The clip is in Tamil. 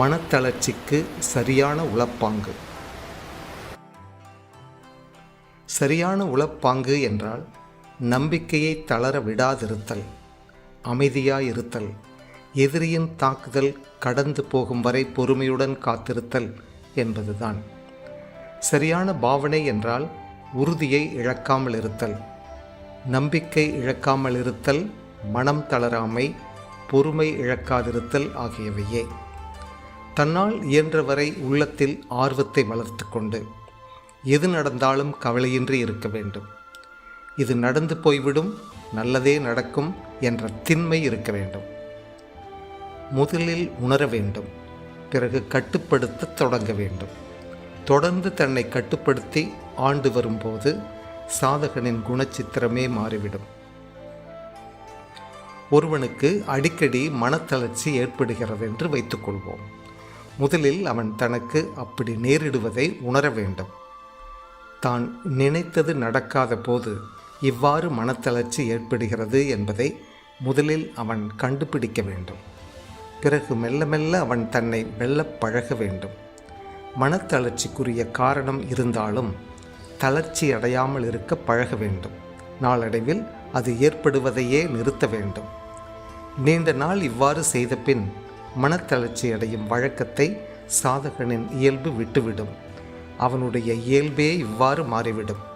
மனத்தளர்ச்சிக்கு சரியான உளப்பாங்கு. சரியான உளப்பாங்கு என்றால் நம்பிக்கையை தளர விடாதிருத்தல் அமைதியாயிருத்தல் எதிரியின் தாக்குதல் கடந்து போகும் வரை பொறுமையுடன் காத்திருத்தல் என்பதுதான். சரியான பாவனை என்றால் உறுதியை இழக்காமல் இருத்தல் நம்பிக்கை இழக்காமல் இருத்தல் மனம் தளராமை பொறுமை இழக்காதிருத்தல் ஆகியவையே. தன்னால் இயன்றவரை உள்ளத்தில் ஆர்வத்தை வளர்த்து கொண்டு எது நடந்தாலும் கவலையின்றி இருக்க வேண்டும். இது நடந்து போய்விடும் நல்லதே நடக்கும் என்ற திண்மை இருக்க வேண்டும். முதலில் உணர வேண்டும் பிறகு கட்டுப்படுத்த தொடங்க வேண்டும். தொடர்ந்து தன்னை கட்டுப்படுத்தி ஆண்டு வரும்போது சாதகனின் குணச்சித்திரமே மாறிவிடும். ஒருவனுக்கு அடிக்கடி மனத்தளர்ச்சி ஏற்படுகிறது என்று வைத்துக்கொள்வோம். முதலில் அவன் தனக்கு அப்படி நேரிடுவதை உணர வேண்டும். தான் நினைத்தது நடக்காத போது இவ்வாறு மனத்தளர்ச்சி ஏற்படுகிறது என்பதை முதலில் அவன் கண்டுபிடிக்க வேண்டும். பிறகு மெல்ல மெல்ல அவன் தன்னை வெல்லப் பழக வேண்டும். மனத்தளர்ச்சிக்குரிய காரணம் இருந்தாலும் தளர்ச்சி அடையாமல் இருக்க பழக வேண்டும். நாளடைவில் அது ஏற்படுவதையே நிறுத்த வேண்டும். நீண்ட நாள் இவ்வாறு செய்த பின் மனத்தளர்ச்சி அடையும் வழக்கத்தை சாதகனின் இயல்பு விட்டுவிடும். அவனுடைய இயல்பே இவ்வாறு மாறிவிடும்.